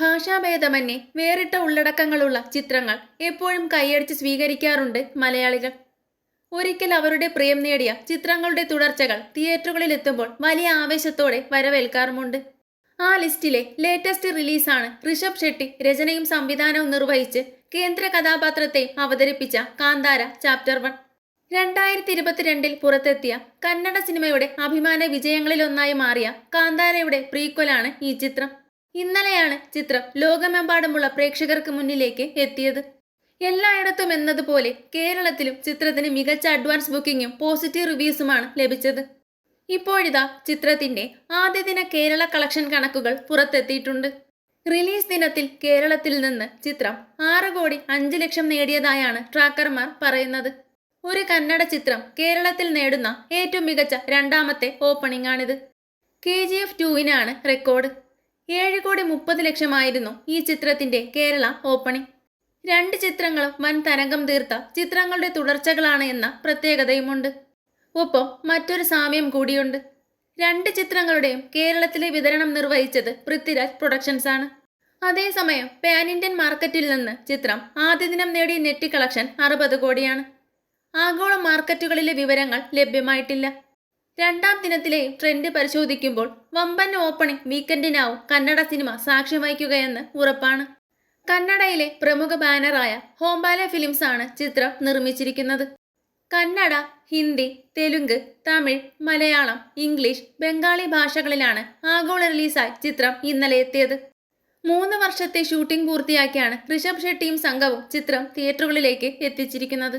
ഭാഷാഭേദമന്യേ വേറിട്ട ഉള്ളടക്കങ്ങളുള്ള ചിത്രങ്ങൾ എപ്പോഴും കൈയടിച്ച് സ്വീകരിക്കാറുണ്ട് മലയാളികൾ. ഒരിക്കൽ അവരുടെ പ്രിയം നേടിയ ചിത്രങ്ങളുടെ തുടർച്ചകൾ തിയേറ്ററുകളിലെത്തുമ്പോൾ വലിയ ആവേശത്തോടെ വരവേൽക്കാറുമുണ്ട്. ആ ലിസ്റ്റിലെ ലേറ്റസ്റ്റ് റിലീസാണ് ഋഷഭ് ഷെട്ടി രചനയും സംവിധാനവും നിർവഹിച്ച് കേന്ദ്ര കഥാപാത്രത്തെ അവതരിപ്പിച്ച കാന്താര ചാപ്റ്റർ വൺ. രണ്ടായിരത്തി ഇരുപത്തിരണ്ടിൽ പുറത്തെത്തിയ കന്നഡ സിനിമയുടെ അഭിമാന വിജയങ്ങളിലൊന്നായി മാറിയ കാന്താരയുടെ പ്രീക്വലാണ് ഈ ചിത്രം. ഇന്നലെയാണ് ചിത്രം ലോകമെമ്പാടുമുള്ള പ്രേക്ഷകർക്ക് മുന്നിലേക്ക് എത്തിയത്. എല്ലായിടത്തും എന്നതുപോലെ കേരളത്തിലും ചിത്രത്തിന് മികച്ച അഡ്വാൻസ് ബുക്കിംഗും പോസിറ്റീവ് റിവ്യൂസുമാണ് ലഭിച്ചത്. ഇപ്പോഴിതാ ചിത്രത്തിന്റെ ആദ്യ ദിന കേരള കളക്ഷൻ കണക്കുകൾ പുറത്തെത്തിയിട്ടുണ്ട്. റിലീസ് ദിനത്തിൽ കേരളത്തിൽ നിന്ന് ചിത്രം ആറ് കോടി അഞ്ച് ലക്ഷം നേടിയതായാണ് ട്രാക്കർമാർ പറയുന്നത്. ഒരു കന്നഡ ചിത്രം കേരളത്തിൽ നേടുന്ന ഏറ്റവും മികച്ച രണ്ടാമത്തെ ഓപ്പണിംഗ് ആണിത് കെ ജി എഫ് ടുവിനാണ് റെക്കോർഡ്. ഏഴ് കോടി മുപ്പത് ലക്ഷമായിരുന്നു ഈ ചിത്രത്തിന്റെ കേരള ഓപ്പണിംഗ്. രണ്ട് ചിത്രങ്ങളും വൻ തരംഗം തീർത്ത ചിത്രങ്ങളുടെ തുടർച്ചകളാണ് എന്ന പ്രത്യേകതയുമുണ്ട്. ഒപ്പം മറ്റൊരു സാമ്യം കൂടിയുണ്ട്. രണ്ട് ചിത്രങ്ങളുടെയും കേരളത്തിലെ വിതരണം നിർവഹിച്ചത് പൃഥ്വിരാജ് പ്രൊഡക്ഷൻസ് ആണ്. അതേസമയം പാൻ ഇന്ത്യൻ മാർക്കറ്റിൽ നിന്ന് ചിത്രം ആദ്യ ദിനം നേടിയ നെറ്റ് കളക്ഷൻ അറുപത് കോടിയാണ്. ആഗോള മാർക്കറ്റുകളിലെ വിവരങ്ങൾ ലഭ്യമായിട്ടില്ല. രണ്ടാം ദിനത്തിലെ ട്രെൻഡ് പരിശോധിക്കുമ്പോൾ വമ്പൻ ഓപ്പണിംഗ് വീക്കെൻഡിനാവും കന്നഡ സിനിമ സാക്ഷ്യം വഹിക്കുകയെന്ന് ഉറപ്പാണ്. കന്നഡയിലെ പ്രമുഖ ബാനറായ ഹോംബാല ഫിലിംസ് ആണ് ചിത്രം നിർമ്മിച്ചിരിക്കുന്നത്. കന്നഡ ഹിന്ദി തെലുങ്ക് തമിഴ് മലയാളം ഇംഗ്ലീഷ് ബംഗാളി ഭാഷകളിലാണ് ആഗോള റിലീസായി ചിത്രം ഇന്നലെ എത്തിയത്. മൂന്ന് വർഷത്തെ ഷൂട്ടിംഗ് പൂർത്തിയാക്കിയാണ് ഋഷഭ് ഷെട്ടിയും സംഘവും ചിത്രം തിയേറ്ററുകളിലേക്ക് എത്തിച്ചിരിക്കുന്നത്.